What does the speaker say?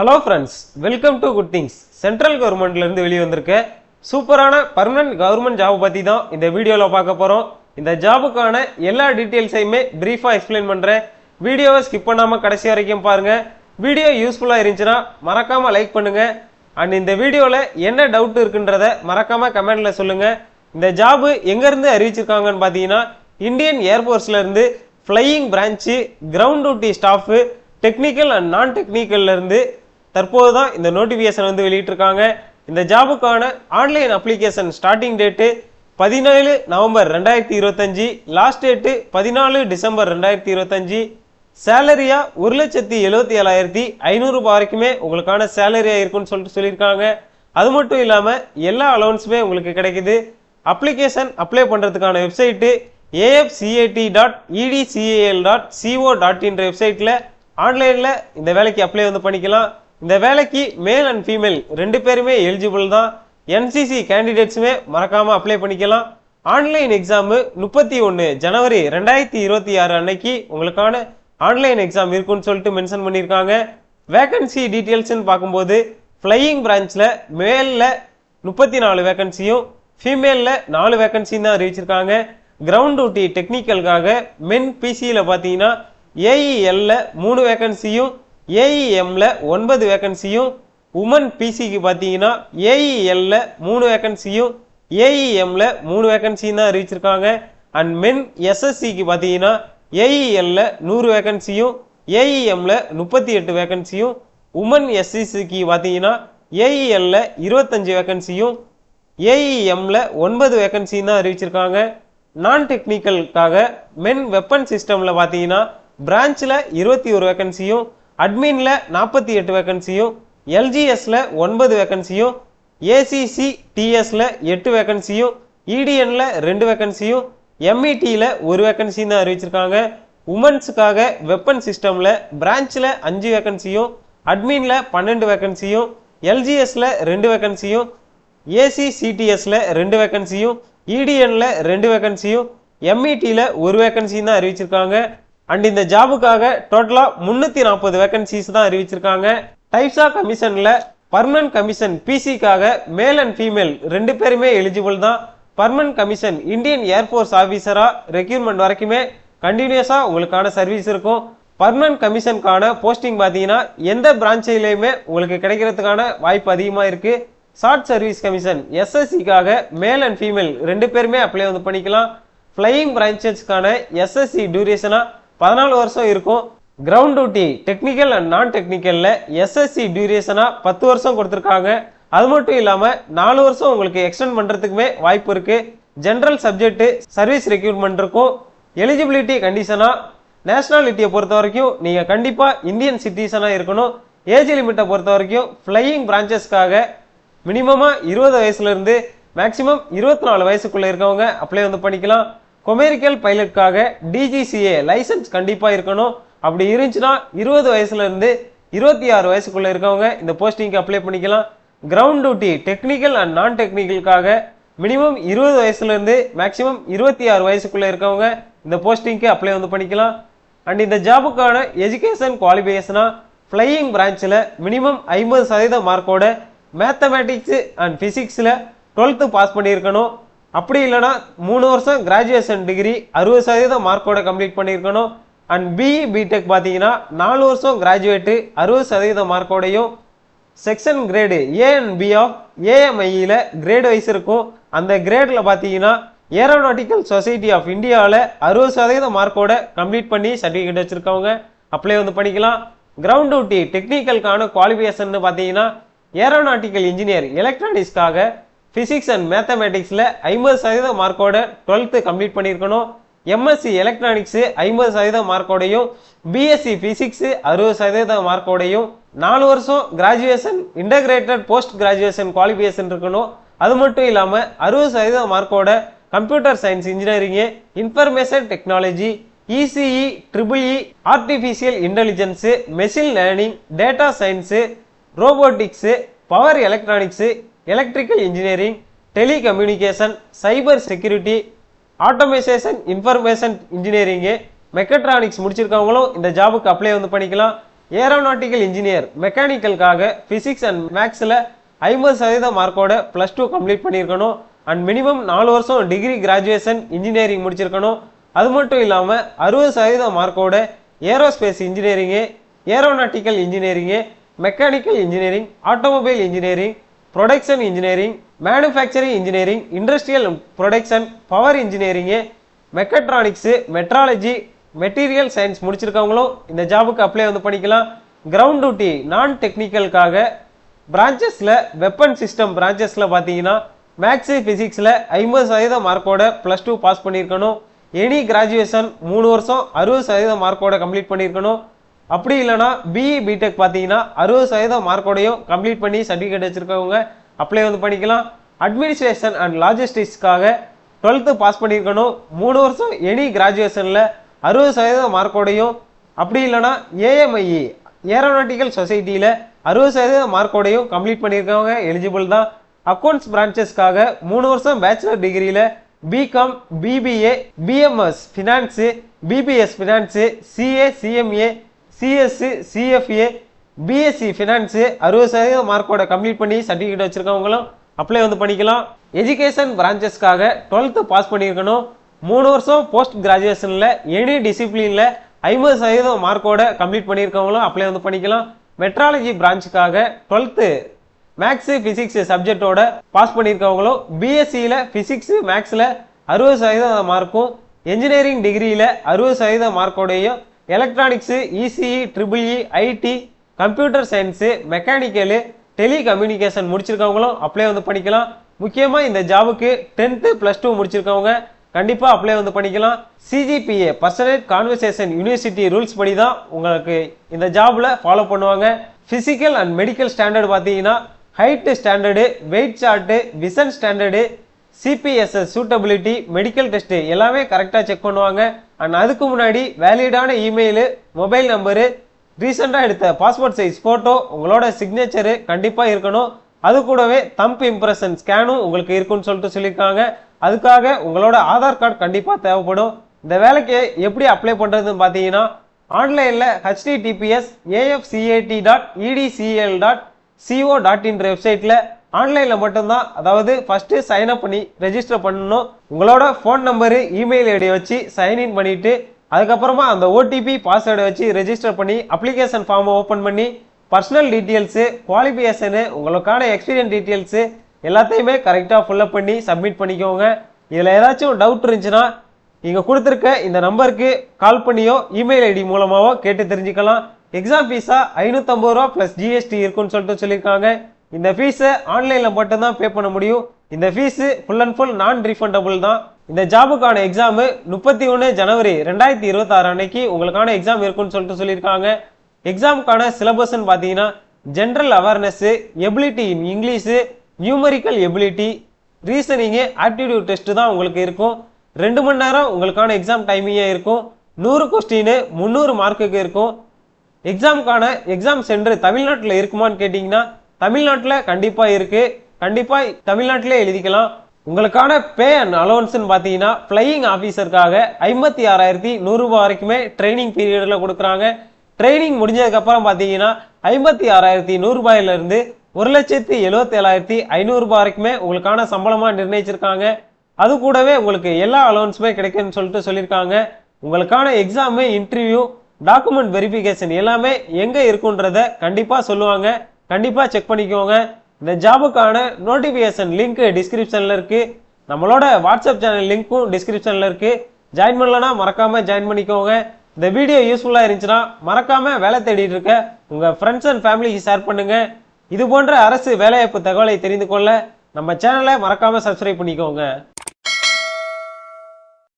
Hello friends welcome to good things central கவர்மெண்ட்லேருந்து வெளியே வந்திருக்க சூப்பரான பர்மனன்ட் கவர்மெண்ட் ஜாப் பற்றி தான் இந்த வீடியோவில் பார்க்க போகிறோம் இந்த ஜாபுக்கான எல்லா டீட்டெயில்ஸையுமே ப்ரீஃபாக எக்ஸ்பிளைன் பண்ணுறேன் வீடியோவை ஸ்கிப் பண்ணாமல் கடைசி வரைக்கும் பாருங்கள் வீடியோ யூஸ்ஃபுல்லாக இருந்துச்சுன்னா மறக்காமல் லைக் பண்ணுங்கள் அண்ட் இந்த வீடியோவில் என்ன டவுட் இருக்குன்றத மறக்காமல் கமெண்ட்டில் சொல்லுங்கள் இந்த ஜாபு எங்கேருந்து அறிவிச்சிருக்காங்கன்னு பார்த்தீங்கன்னா Indian ஏர்ஃபோர்ஸ்லேருந்து flying branch ground duty staff technical and non டெக்னிக்கல்லேருந்து தற்போது தான் இந்த நோட்டிஃபிகேஷன் வந்து வெளியிட்டிருக்காங்க. இந்த ஜாபுக்கான ஆன்லைன் அப்ளிகேஷன் ஸ்டார்டிங் டேட்டு பதினேழு நவம்பர் ரெண்டாயிரத்தி இருபத்தஞ்சி லாஸ்ட் டேட்டு பதினாலு டிசம்பர் ரெண்டாயிரத்தி இருபத்தஞ்சி. சேலரியாக ஒரு லட்சத்தி எழுபத்தி ஏழாயிரத்தி ஐநூறுரூபா வரைக்குமே உங்களுக்கான சேலரியாக இருக்குன்னு சொல்லிட்டு சொல்லியிருக்காங்க. அது மட்டும் இல்லாமல் எல்லா அலவன்ஸுமே உங்களுக்கு கிடைக்குது. அப்ளிகேஷன் அப்ளை பண்ணுறதுக்கான website AFCAT dot EDCIL dot co dot இன்ற வெப்சைட்டில் ஆன்லைனில் இந்த வேலைக்கு அப்ளை வந்து பண்ணிக்கலாம். இந்த வேலைக்கு மேல் அண்ட் ஃபீமேல் ரெண்டு பேருமே எலிஜிபிள் தான். என்சிசி கேண்டிடேட்ஸுமே மறக்காமல் அப்ளை பண்ணிக்கலாம். ஆன்லைன் எக்ஸாமு முப்பத்தி ஒன்று ஜனவரி ரெண்டாயிரத்தி இருபத்தி ஆறு அன்னைக்கு உங்களுக்கான ஆன்லைன் எக்ஸாம் இருக்குன்னு சொல்லிட்டு மென்ஷன் பண்ணியிருக்காங்க. வேகன்சி டீட்டெயில்ஸ்னு பார்க்கும்போது ஃப்ளையிங் பிரான்ச்சில் மேலில் முப்பத்தி நாலு வேகன்சியும் ஃபீமேலில் நாலு வேகன்சியும் தான் அறிவிச்சிருக்காங்க கிரவுண்ட் டியூட்டி டெக்னிக்கலுக்காக மென் பிசியில் பார்த்தீங்கன்னா ஏஇஎல்ல மூணு வேகன்சியும் ஏஇஎம்ல ஒன்பது வேகன்சியும் உமன் பிசிக்கு பார்த்தீங்கன்னா ஏஇஎல்ல மூணு வேகன்சியும் ஏஇஎம்ல மூணு வேகன்சியும் தான் அறிவிச்சிருக்காங்க அண்ட் மென் எஸ்எஸ்சிக்கு பார்த்தீங்கன்னா ஏஇஎல்ல நூறு வேகன்சியும் ஏஇஎம்ல முப்பத்தி எட்டு வேகன்சியும் உமன் எஸ்சிசிக்கு பார்த்தீங்கன்னா ஏஇஎல்ல இருபத்தஞ்சு வேகன்சியும் ஏஇஎம்ல ஒன்பது வேகன்சியும் தான் அறிவிச்சிருக்காங்க நான் டெக்னிக்கலுக்காக மென் வெப்பன் சிஸ்டமில் பார்த்தீங்கன்னா பிரான்ச்சில் இருபத்தி ஒரு வேகன்சியும் அட்மினில் நாற்பத்தி எட்டு வேகன்சியும் எல்ஜிஎஸ்ல ஒன்பது வேகன்சியும் ஏசிசி டிஎஸ்ல எட்டு வேகன்சியும் இடிஎன்ல ரெண்டு வேகன்சியும் எம்இடியில் ஒரு வேகன்சியும் தான் அறிவிச்சிருக்காங்க. உமன்ஸுக்காக வெப்பன் சிஸ்டமில் பிரான்ச்சில் அஞ்சு வேகன்சியும் அட்மினில் பன்னெண்டு வேகன்சியும் எல்ஜிஎஸ்ல ரெண்டு வேகன்சியும் ஏசிசிடிஎஸ்ல ரெண்டு வேகன்சியும் இடிஎன்ல ரெண்டு வேகன்சியும் எம்இடியில் ஒரு வேகன்சியும் தான் அறிவிச்சிருக்காங்க. அண்ட் இந்த ஜாபுக்காக டோட்டலாக முந்நூற்றி நாற்பது வேகன்சிஸ் தான் அறிவிச்சிருக்காங்க. டைப்ஸ் ஆஃப் கமிஷனில் பர்மனன்ட் கமிஷன் பிசிக்காக மேல் அண்ட் ஃபீமேல் ரெண்டு பேருமே எலிஜிபிள் தான். Permanent commission Indian air force ஆஃபீஸராக ரெக்யூர்மெண்ட் வரைக்குமே கண்டினியூஸாக உங்களுக்கான சர்வீஸ் இருக்கும். பர்மனன்ட் கமிஷனுக்கான போஸ்டிங் பார்த்தீங்கன்னா எந்த பிரான்ச்சிலையுமே உங்களுக்கு கிடைக்கிறதுக்கான வாய்ப்பு அதிகமாக இருக்குது ஷார்ட் சர்வீஸ் கமிஷன் எஸ்எஸ்சிக்காக மேல் அண்ட் ஃபீமேல் ரெண்டு பேருமே அப்ளை வந்து பண்ணிக்கலாம். ஃப்ளையிங் பிரான்ச்சஸ்க்கான எஸ்எஸ்சி டியூரேஷனாக பதினாலு வருஷம் இருக்கும். கிரவுண்ட் டியூட்டி டெக்னிக்கல் அண்ட் நான் டெக்னிக்கலில் எஸ்எஸ்சி டியூரேஷனாக பத்து வருஷம் கொடுத்துருக்காங்க. அது மட்டும் இல்லாமல் நாலு வருஷம் உங்களுக்கு எக்ஸ்டெண்ட் பண்ணுறதுக்குமே வாய்ப்பு இருக்குது ஜென்ரல் சப்ஜெக்ட்டு சர்வீஸ் ரெக்யூட்மெண்ட் இருக்கும். எலிஜிபிலிட்டி கண்டிஷனாக நேஷனாலிட்டியை பொறுத்த வரைக்கும் நீங்கள் கண்டிப்பாக இந்தியன் சிட்டிசனாக இருக்கணும். ஏஜ் லிமிட்டை பொறுத்த வரைக்கும் ஃப்ளையிங் பிரான்ச்சஸ்க்காக மினிமமாக இருபது வயசுலேருந்து மேக்ஸிமம் இருபத்தி நாலு வயசுக்குள்ளே இருக்கவங்க அப்ளை வந்து பண்ணிக்கலாம் கொமேரிக்கல் பைலட்காக டிஜிசிஏ லைசன்ஸ் கண்டிப்பாக இருக்கணும். அப்படி இருந்துச்சுன்னா இருபது வயசுலேருந்து இருபத்தி ஆறு வயசுக்குள்ளே இருக்கவங்க இந்த போஸ்டிங்க்கு அப்ளை பண்ணிக்கலாம். Ground duty technical and non டெக்னிக்கலுக்காக minimum இருபது வயசுலேருந்து மேக்ஸிமம் இருபத்தி ஆறு வயசுக்குள்ளே இருக்கவங்க இந்த போஸ்டிங்க்கு அப்ளை வந்து பண்ணிக்கலாம். அண்ட் இந்த ஜாபுக்கான எஜுகேஷன் குவாலிஃபிகேஷனாக ஃப்ளையிங் பிரான்ச்சில் மினிமம் ஐம்பது சதவீத மார்க்கோட மேத்தமேட்டிக்ஸு அண்ட் ஃபிசிக்ஸில் டுவெல்த்து பாஸ் பண்ணியிருக்கணும். அப்படி இல்லைனா மூணு வருஷம் கிராஜுவேஷன் டிகிரி அறுபது சதவீதம் மார்க்கோட கம்ப்ளீட் பண்ணியிருக்கணும். அண்ட் பிஇ பிடெக் பார்த்தீங்கன்னா நாலு வருஷம் கிராஜுவேட்டு அறுபது சதவீத மார்க்கோடையும் section grade A and B of ஏஎம்ஐயில் grade wise இருக்கும். அந்த கிரேடில் பார்த்தீங்கன்னா ஏரோநாட்டிக்கல் சொசைட்டி ஆஃப் இந்தியாவில் அறுபது சதவீத மார்க்கோட கம்ப்ளீட் பண்ணி சர்டிஃபிகேட் வச்சுருக்கவங்க. அப்ளை வந்து பண்ணிக்கலாம் கிரவுண்ட் டியூட்டி டெக்னிக்கலுக்கான குவாலிஃபிகேஷன் பார்த்தீங்கன்னா ஏரோநாட்டிக்கல் இன்ஜினியர் எலக்ட்ரானிக்ஸ்க்காக ஃபிசிக்ஸ் அண்ட் மேத்தமேட்டிக்ஸில் ஐம்பது சதவீத மார்க்கோட டுவெல்த்து கம்ப்ளீட் பண்ணியிருக்கணும். எம்எஸ்சி எலக்ட்ரானிக்ஸு ஐம்பது சதவீத மார்க்கோடையும் பிஎஸ்சி ஃபிசிக்ஸு அறுபது சதவீத மார்க்கோடையும் நாலு வருஷம் graduation integrated post graduation qualification இருக்கணும். அது மட்டும் இல்லாமல் அறுபது சதவீத மார்க்கோட computer science engineering information technology ECE triple E artificial intelligence machine learning data science robotics power electronics electrical engineering telecommunication cyber security automation information engineering mechatronics முடிச்சிருக்கவங்களும் இந்த ஜாபுக்கு apply வந்து பண்ணிக்கலாம். ஏரோநாட்டிக்கல் இன்ஜினியர் மெக்கானிக்கலுக்காக ஃபிசிக்ஸ் அண்ட் மேக்ஸில் ஐம்பது சதவீத மார்க்கோட plus two complete பண்ணியிருக்கணும். அண்ட் மினிமம் நாலு வருஷம் டிகிரி கிராஜுவேஷன் இன்ஜினியரிங் முடிச்சிருக்கணும். அது மட்டும் இல்லாமல் அறுபது சதவீத மார்க்கோட aerospace engineering aeronautical engineering mechanical engineering automobile engineering production engineering manufacturing engineering industrial production power engineering mechatronics metrology material science முடிச்சிருக்கவங்களும் இந்த ஜாபுக்கு அப்ளை வந்து பண்ணிக்கலாம். கிரவுண்ட் டியூட்டி நான் டெக்னிக்கலுக்காக பிரான்ச்சஸில் வெப்பன் சிஸ்டம் பிரான்ச்சஸில் பார்த்தீங்கன்னா மேக்ஸு ஃபிசிக்ஸில் ஐம்பது சதவீத மார்க்கோட ப்ளஸ் டூ பாஸ் பண்ணியிருக்கணும். எனி கிராஜுவேஷன் மூணு வருஷம் அறுபது சதவீத மார்க்கோட கம்ப்ளீட் பண்ணியிருக்கணும். அப்படி இல்லைனா பிஇ பிடெக் பார்த்தீங்கன்னா அறுபது சதவீதம் மார்க்கோடையும் கம்ப்ளீட் பண்ணி சர்டிஃபிகேட் வச்சுருக்கவங்க அப்ளை வந்து பண்ணிக்கலாம். அட்மினிஸ்ட்ரேஷன் அண்ட் லாஜிஸ்டிக்ஸ்க்காக டுவெல்த்து பாஸ் பண்ணியிருக்கணும். மூணு வருஷம் எனி கிராஜுவேஷனில் அறுபது சதவீதம் மார்க்கோடையும் அப்படி இல்லைனா ஏஎம்ஐஇ ஏரோநாட்டிக்கல் சொசைட்டியில் அறுபது சதவீதம் மார்க்கோடையும் கம்ப்ளீட் பண்ணியிருக்கவங்க எலிஜிபிள் தான். அக்கௌண்ட்ஸ் பிரான்ச்சஸ்க்காக மூணு வருஷம் பேச்சுலர் டிகிரியில் BCom BBA BMS finance BBS finance CA CMA CSC CFA BSc finance அறுபது சதவீதம் மார்க்கோட கம்ப்ளீட் பண்ணி சர்டிஃபிகேட் வச்சுருக்கவங்களும் அப்ளை வந்து பண்ணிக்கலாம். எஜுகேஷன் பிரான்ச்சஸ்க்காக டுவெல்த்து பாஸ் பண்ணியிருக்கணும். மூணு வருஷம் போஸ்ட் கிராஜுவேஷனில் எனி டிசிப்ளினில் ஐம்பது சதவீதம் மார்க்கோட கம்ப்ளீட் பண்ணியிருக்கவங்களும் அப்ளை வந்து பண்ணிக்கலாம். மெட்ராலஜி பிரான்ச்சுக்காக டுவெல்த்து மேக்ஸு ஃபிசிக்ஸ் சப்ஜெக்டோட பாஸ் பண்ணியிருக்கவங்களும் பிஎஸ்சியில் ஃபிசிக்ஸு மேக்ஸில் அறுபது சதவீதம் மார்க்கும் என்ஜினியரிங் டிகிரியில் அறுபது சதவீதம் மார்க்கோடையும் electronics ECE triple E IT computer science mechanical telecommunication முடிச்சிருக்கவங்களும் apply வந்து பண்ணிக்கலாம் முக்கியமாக இந்த ஜாபுக்கு டென்த்து ப்ளஸ் டூ முடிச்சிருக்கவங்க கண்டிப்பாக அப்ளை வந்து பண்ணிக்கலாம் CGPA personal conversation university rules படி தான் உங்களுக்கு இந்த ஜாபில் ஃபாலோ பண்ணுவாங்க. ஃபிசிக்கல் அண்ட் மெடிக்கல் ஸ்டாண்டர்ட் பார்த்தீங்கன்னா height standard weight chart vision standard CPSS suitability medical test எல்லாமே கரெக்டாக செக் பண்ணுவாங்க. அண்ட் அதுக்கு முன்னாடி வேலிடான இமெயிலு மொபைல் நம்பரு ரீசெண்டாக எடுத்த பாஸ்போர்ட் சைஸ் ஃபோட்டோ உங்களோட சிக்னேச்சரு கண்டிப்பாக இருக்கணும். அது கூடவே தம்ப் இம்ப்ரெஷன் ஸ்கேனும் உங்களுக்கு இருக்குன்னு சொல்லிட்டு சொல்லியிருக்காங்க. அதுக்காக உங்களோட ஆதார் கார்டு கண்டிப்பாக தேவைப்படும். இந்த வேலைக்கு எப்படி அப்ளை பண்ணுறதுன்னு பார்த்தீங்கன்னா ஆன்லைனில் HTTPS AFCAT dot EDCIL dot co dot in வெப்சைட்டில் ஆன்லைனில் மட்டும்தான். அதாவது ஃபஸ்ட்டு சைன் அப் பண்ணி ரெஜிஸ்டர் பண்ணணும். உங்களோட ஃபோன் நம்பரு இமெயில் ஐடியை வச்சு சைன்இன் பண்ணிவிட்டு அதுக்கப்புறமா அந்த ஓடிபி பாஸ்வேர்டை வச்சு ரெஜிஸ்டர் பண்ணி அப்ளிகேஷன் ஃபார்மை ஓப்பன் பண்ணி பர்சனல் டீட்டெயில்ஸு குவாலிஃபிகேஷனு உங்களுக்கான எக்ஸ்பீரியன்ஸ் டீட்டெயில்ஸு எல்லாத்தையுமே கரெக்டாக ஃபுல்லப் பண்ணி சப்மிட் பண்ணிக்கோங்க. இதில் ஏதாச்சும் டவுட் இருந்துச்சுன்னா நீங்கள் கொடுத்துருக்க இந்த நம்பருக்கு கால் பண்ணியோ இமெயில் ஐடி மூலமாகவோ கேட்டு தெரிஞ்சுக்கலாம். எக்ஸாம் ஃபீஸாக ஐநூற்றம்பது ரூபா ப்ளஸ் ஜிஎஸ்டி இருக்குன்னு சொல்லிட்டு சொல்லியிருக்காங்க. இந்த ஃபீஸை ஆன்லைனில் மட்டும்தான் பே பண்ண முடியும். இந்த fees full and full non refundable தான். இந்த ஜாபுக்கான எக்ஸாமு முப்பத்தி ஒன்று ஜனவரி ரெண்டாயிரத்தி இருபத்தாறு அன்னைக்கு உங்களுக்கான எக்ஸாம் இருக்குன்னு சொல்லிட்டு சொல்லியிருக்காங்க. எக்ஸாமுக்கான சிலபஸ்ன்னு பார்த்தீங்கன்னா general awareness ability in English numerical ability reasoning aptitude test தான் உங்களுக்கு இருக்கும். ரெண்டு மணி நேரம் உங்களுக்கான எக்ஸாம் டைமிங்கே இருக்கும். நூறு கொஸ்டின் முந்நூறு மார்க்குக்கு இருக்கும். எக்ஸாமுக்கான எக்ஸாம் சென்டர் தமிழ்நாட்டில் இருக்குமான்னு கேட்டிங்கன்னா தமிழ்நாட்டில் கண்டிப்பாக இருக்குது கண்டிப்பாக தமிழ்நாட்டிலே எழுதிக்கலாம். உங்களுக்கான பே அண்ட் அலோவன்ஸ்னு பார்த்தீங்கன்னா ஃப்ளையிங் ஆஃபீஸருக்காக ஐம்பத்தி ஆறாயிரத்தி நூறுரூபா வரைக்குமே ட்ரைனிங் பீரியடில் கொடுக்குறாங்க. ட்ரைனிங் முடிஞ்சதுக்கப்புறம் பார்த்தீங்கன்னா ஐம்பத்தி ஆறாயிரத்தி நூறுரூபாயிலிருந்து ஒரு லட்சத்தி எழுபத்தி ஏழாயிரத்தி ஐநூறுரூபா வரைக்குமே உங்களுக்கான சம்பளமாக நிர்ணயிச்சிருக்காங்க. அது கூடவே உங்களுக்கு எல்லா அலோவன்ஸுமே கிடைக்குன்னு சொல்லிட்டு சொல்லியிருக்காங்க. உங்களுக்கான எக்ஸாமு இன்டர்வியூ டாக்குமெண்ட் வெரிஃபிகேஷன் எல்லாமே எங்கே இருக்குன்றத கண்டிப்பாக சொல்லுவாங்க. கண்டிப்பாக செக் பண்ணிக்கோங்க. இந்த ஜாபுக்கான நோட்டிஃபிகேஷன் லிங்க் டிஸ்கிரிப்ஷனில் இருக்குது நம்மளோட வாட்ஸ்அப் சேனல் லிங்க்கும் டிஸ்கிரிப்ஷனில் இருக்குது ஜாயின் பண்ணலனா மறக்காமல் ஜாயின் பண்ணிக்கோங்க. இந்த வீடியோ யூஸ்ஃபுல்லாக இருந்துச்சுன்னா மறக்காமல் வேலை தேடிட்டு இருக்க உங்கள் ஃப்ரெண்ட்ஸ் அண்ட் ஃபேமிலிக்கு ஷேர் பண்ணுங்கள் இது போன்ற அரசு வேலைவாய்ப்பு தகவலை தெரிந்து கொள்ள நம்ம சேனலை மறக்காமல் சப்ஸ்கிரைப் பண்ணிக்கோங்க.